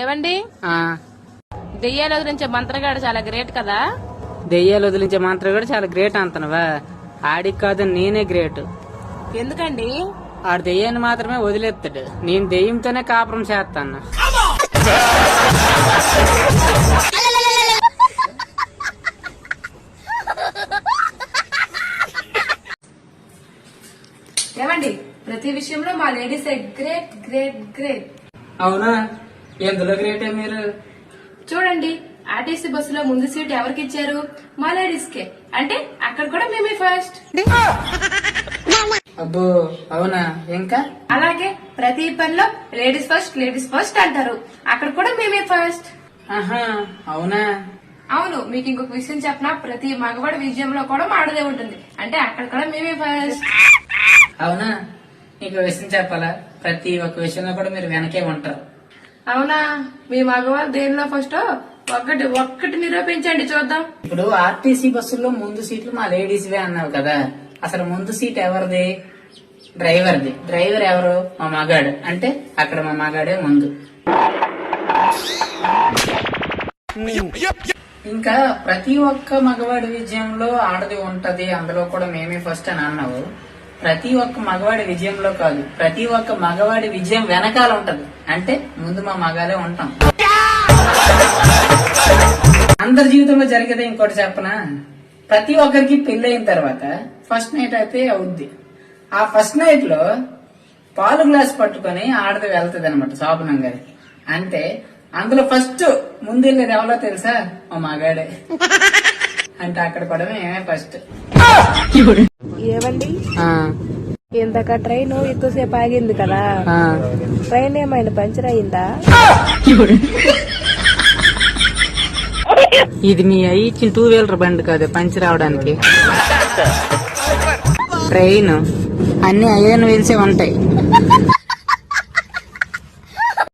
ఏవండి? దెయ్యాల గురించి మంత్రగాడు చాలా గ్రేట్ కదా? దెయ్యాలు వదిలించే మంత్రం కూడా చాలా గ్రేట్ అంతనవా? ఆడికి కాదు నేనే గ్రేట్. ఎందుకండి? ఆడు దెయ్యాన్ని మాత్రమే వదిలేస్తాడు నేను దెయ్యంతోనే కాపురం చేస్తాను. ఏమండి ప్రతి విషయంలో మా లేడీస్ గ్రేట్ గ్రేట్ గ్రేట్. అవునా? ఎందులో గ్రేటే మీరు? చూడండి ఆర్టీసీ బస్సులో ముందు సీట్ ఎవరికి ఇచ్చారు మా లేడీస్ కే అంటే అక్కడ కూడా మేమే ఫస్ట్ అబ్బో అవునా? ఇంకా? అలాగే ప్రతి పనిలో లేడీస్ ఫస్ట్ లేడీస్ ఫస్ట్ అంటారు. అక్కడ కూడా మేమే ఫస్ట్ ఆహా అవునా? అవును మీకు ఇంకొక విషయం చెప్పనా? ప్రతి మగవాడి విజయంలో కూడా మాడదే ఉంటుంది. అంటే అక్కడ కూడా మేమే ఫస్ట్ అవునా? నీకు విషయం చెప్పాలా? ప్రతి ఒక్క విషయంలో కూడా మీరు వెనకే ఉంటారు. అవునా? మీ మగవారు దేనిలో ఫస్ట్ ఒక్కటి ఒక్కటి నిరూపించండి చూద్దాం. ఇప్పుడు ఆర్టీసీ బస్సుల్లో ముందు సీట్లు మా లేడీస్వే అన్నావు కదా. అసలు ముందు సీట్ ఎవరిది? డ్రైవర్ది. డ్రైవర్ ఎవరు? మా మగాడు. అంటే అక్కడ మా మగాడే ముందు. ఇంకా ప్రతి ఒక్క మగవాడి విజయంలో ఆడది ఉంటది. అందులో కూడా మేమే ఫస్ట్ అని అన్నావు. ప్రతి ఒక్క మగవాడి విజయంలో కాదు ప్రతి ఒక్క మగవాడి విజయం వెనకాల ఉంటది. అంటే ముందు మా మగాలే ఉంటాం. అందరి జీవితంలో జరిగేదే ఇంకోటి చెప్పనా? ప్రతి ఒక్కరికి పెళ్ళి అయిన తర్వాత ఫస్ట్ నైట్ అయితే అవుద్ది. ఆ ఫస్ట్ నైట్లో పాలు గ్లాస్ పట్టుకొని ఆడది వెళ్తుంది అనమాట శోభనం గారికి అంటే అందులో ఫస్ట్ ముందెళ్ళేది ఎవరో తెలుసా? మా మగాడే. అంటే అక్కడ కూడా మేమే ఫస్ట్ ఏవండి? ఇందాక ట్రైన్ ఎక్కువసేపు ఆగింది కదా. ట్రైన్ ఏమైనా పంచర్ అయిందా? ఇది మీ అయ్యి ఇచ్చిన టూ వీలర్ బండి కాదు పంచి రావడానికి ట్రైన్. అన్ని అయ్యని వెలిసే ఉంటాయి.